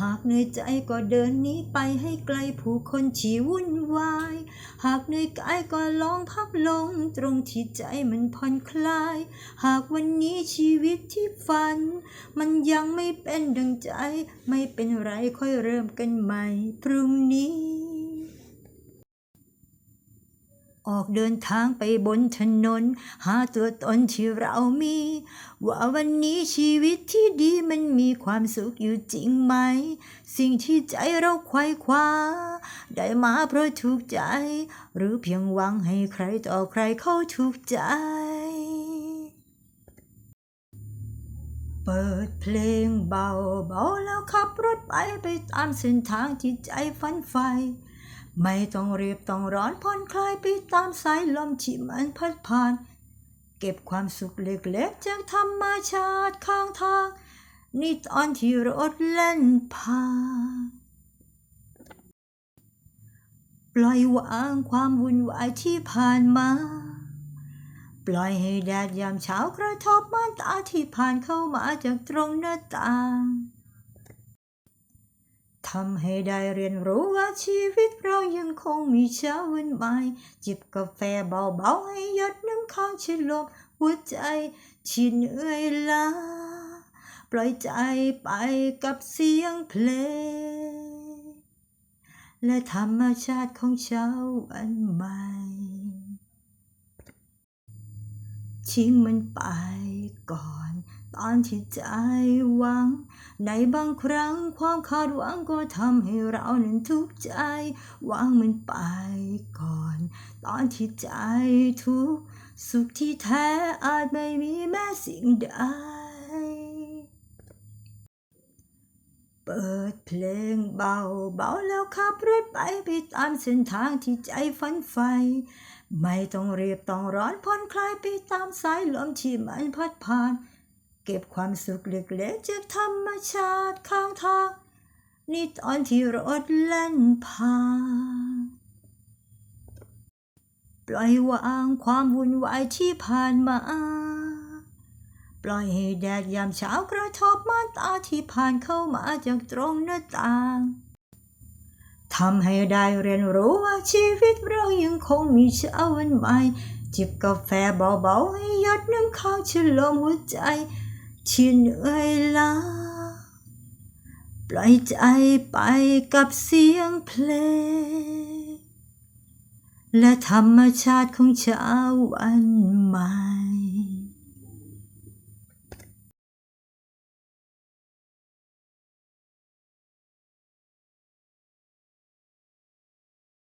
หากเหนื่อยใจก็เดินหนี้ไปให้ไกลผู้คนชีวุ่นวาย หากเหนื่อยกายก็ลองพักลง ตรงที่ใจมันผ่อนคลาย หากวันนี้ชีวิตที่ฝัน มันยังไม่เป็นดังใจ ไม่เป็นไรค่อยเริ่มกันใหม่ พรุ่งนี้ ออกเดินทางไปบนถนน หาตัวตนที่เรามี ว่าวันนี้ชีวิตที่ดีมันมีความสุขอยู่จริงไหม สิ่งที่ใจเราไขว่คว้า ได้มาเพราะถูกใจ หรือเพียงหวังให้ใครต่อใครเข้าถูกใจ เปิดเพลงเบาเบาๆแล้วขับรถไปไปตามเส้นทางที่ใจฝันใฝ่ ไม่ต้องรีบต้องร้อนผ่อนคลายไปตามสายลมที่มันพัดผ่าน เก็บความสุขเล็กๆจากธรรมชาติข้างทางนี่ตอนที่รถเล่นผ่านปล่อยวางความวุ่นวายที่ผ่านมา ปล่อยให้แดดยามเช้ากระทบม่านตาที่ผ่านเข้ามาจากตรงหน้าต่างำให้ได้เรียนรู้ว่าชีวิตเรายังคงมีเช้าวันใหม่ จิบกาแฟเบาๆให้หยดน้ำค้างชิลมหัวใจที่เหนื่อยล้าปล่อยใจไปกับเสียงเพลง และธรรมชาติของเช้าวันใหม่ทิ้งมันไปก่อน ตอนที่ใจหวัง ในบางครั้งความคาดหวังก็ทำให้เรานั้นทุกข์ใจวางมันไปก่อน ตอนที่ใจทุกข์สุขที่แท้อาจไม่มีแม้สิ่งใดเปิดเพลงเบาเบาๆแล้วขับรถไปไปตามเส้นทางที่ใจฝันใฝ่ไม่ต้องเรียบต้องร้อนผ่อนคลายไปตามสายลมที่มันพัดผ่าน เก็บความสุขเล็กๆจากธรรมชาติข้างทางนี่ตอนที่รถเล่นผ่านปล่อยวางความวุ่นวายที่ผ่านมา ปล่อยให้แดดยามเช้ากระทบม่านตาที่ผ่านเข้ามาจากตรงหน้าต่างทำให้ได้เรียนรู้ว่าชีวิตเรายังคงมีเช้าวันใหม่ จิบกาแฟเบาๆให้หยดน้ำค้างชื่นลมหัวใจ ที่เหนื่อยล้าปล่อยใจไปกับเสียงเพลง และธรรมชาติของเช้าวันใหม่